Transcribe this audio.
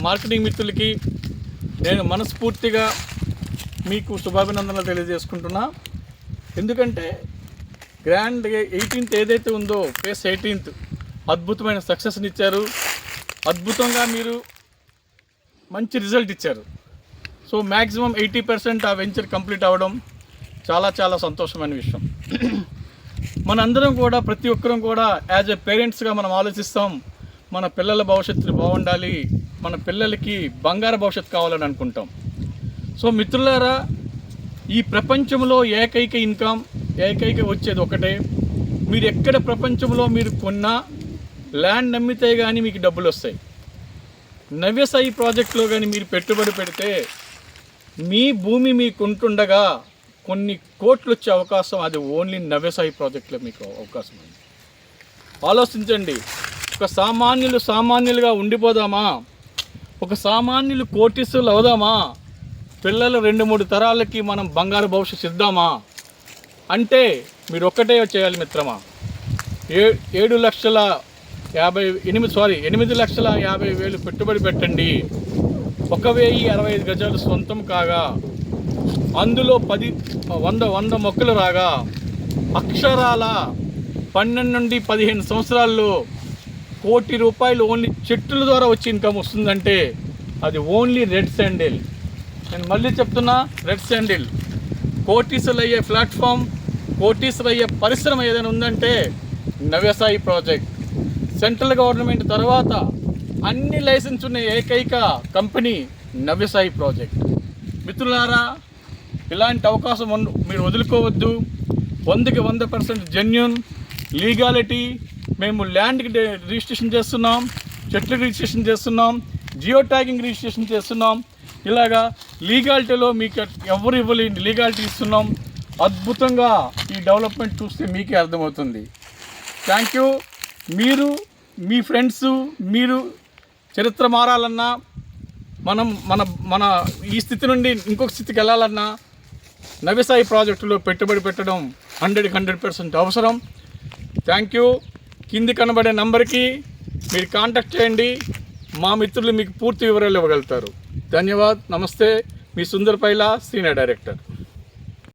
Marketing మిత్రులకి నేను మనస్ఫూర్తిగా మీకు శుభాభినందనలు తెలియజేసుకుంటున్నా. ఎందుకంటే గ్రాండ్ ఎయిటీన్త్ ఏదైతే ఉందో ఫేస్ ఎయిటీన్త్ అద్భుతమైన సక్సెస్ని ఇచ్చారు. అద్భుతంగా మీరు మంచి రిజల్ట్ ఇచ్చారు. సో మ్యాక్సిమం ఎయిటీ పర్సెంట్ ఆ వెంచర్ కంప్లీట్ అవ్వడం చాలా చాలా సంతోషమైన విషయం. మనందరం కూడా ప్రతి ఒక్కరం కూడా యాజ్ ఎ పేరెంట్స్గా మనం ఆలోచిస్తాం. మన పిల్లల భవిష్యత్తు బాగుండాలి. మన పిల్లలకి బంగారు భవిష్యత్తు కావాలని అనుకుంటాం. సో మిత్రులారా ఈ ప్రపంచంలో ఏకైక ఇన్కమ్ ఏకైక వచ్చేది ఒకటే. మీరు ఎక్కడ ప్రపంచంలో మీరు కొన్నా ల్యాండ్ నమ్మితే కానీ మీకు డబ్బులు వస్తాయి నవ్యసాయి ప్రాజెక్టులో కానీ మీరు పెట్టుబడి పెడితే మీ భూమి మీకు ఉంటుండగా కొన్ని కోట్లు వచ్చే అవకాశం అది ఓన్లీ నవ్యసాయి ప్రాజెక్టులో మీకు అవకాశం ఉంది. ఆలోచించండి. ఒక సామాన్యులు సామాన్యులుగా ఉండిపోదామా? ఒక సామాన్యులు కోటీసులు అవుదామా? పిల్లలు రెండు మూడు తరాలకి మనం బంగారు భవిష్యత్తు ఇద్దామా? అంటే మీరు ఒక్కటే చేయాలి మిత్రమా? ఏ ఏడు లక్షల యాభై ఎనిమిది సారీ ఎనిమిది లక్షల యాభై వేలు పెట్టుబడి పెట్టండి. ఒక వెయ్యి అరవై ఐదు గజాలు సొంతం కాగా అందులో పది వంద వంద మొక్కలు రాగా అక్షరాల పన్నెండు నుండి పదిహేను సంవత్సరాల్లో కోటి రూపాయలు ఓన్లీ చెట్టుల ద్వారా వచ్చి ఇన్కమ్ వస్తుందంటే అది ఓన్లీ రెడ్ శాండిల్. నేను మళ్ళీ చెప్తున్నా రెడ్ శాండిల్. కోటీసులు అయ్యే ప్లాట్ఫామ్ కోటీసులు అయ్యే పరిశ్రమ ఏదైనా ఉందంటే నవ్యసాయి ప్రాజెక్ట్. సెంట్రల్ గవర్నమెంట్ తర్వాత అన్ని లైసెన్స్ ఉన్న ఏకైక కంపెనీ నవ్యసాయి ప్రాజెక్ట్. మిత్రులారా ఇలాంటి అవకాశం మీరు వదులుకోవద్దు. వందకి వంద పర్సెంట్ జెన్యున్ లీగాలిటీ మేము ల్యాండ్కి రిజిస్ట్రేషన్ చేస్తున్నాం చెట్లు రిజిస్ట్రేషన్ చేస్తున్నాం జియో ట్యాగింగ్ రిజిస్ట్రేషన్ చేస్తున్నాం. ఇలాగా లీగాలిటీలో మీకు ఎవరు ఇవ్వలేని లీగాలిటీ ఇస్తున్నాం. అద్భుతంగా ఈ డెవలప్మెంట్ చూస్తే మీకే అర్థమవుతుంది. థ్యాంక్ యూ మీరు మీ ఫ్రెండ్స్ మీరు చరిత్ర మారాలన్నా మనం మన మన ఈ స్థితి నుండి ఇంకొక స్థితికి వెళ్ళాలన్నా నవ్యసాయి ప్రాజెక్టులో పెట్టుబడి పెట్టడం హండ్రెడ్కి హండ్రెడ్ పర్సెంట్ అవసరం. థ్యాంక్ యూ కింది కనబడే నంబర్కి మీరు కాంటాక్ట్ చేయండి. మా మిత్రులు మీకు పూర్తి వివరాలు ఇవ్వగలుగుతారు. ధన్యవాద్. నమస్తే. మీ సుందర్ పైలా సీనియర్ డైరెక్టర్.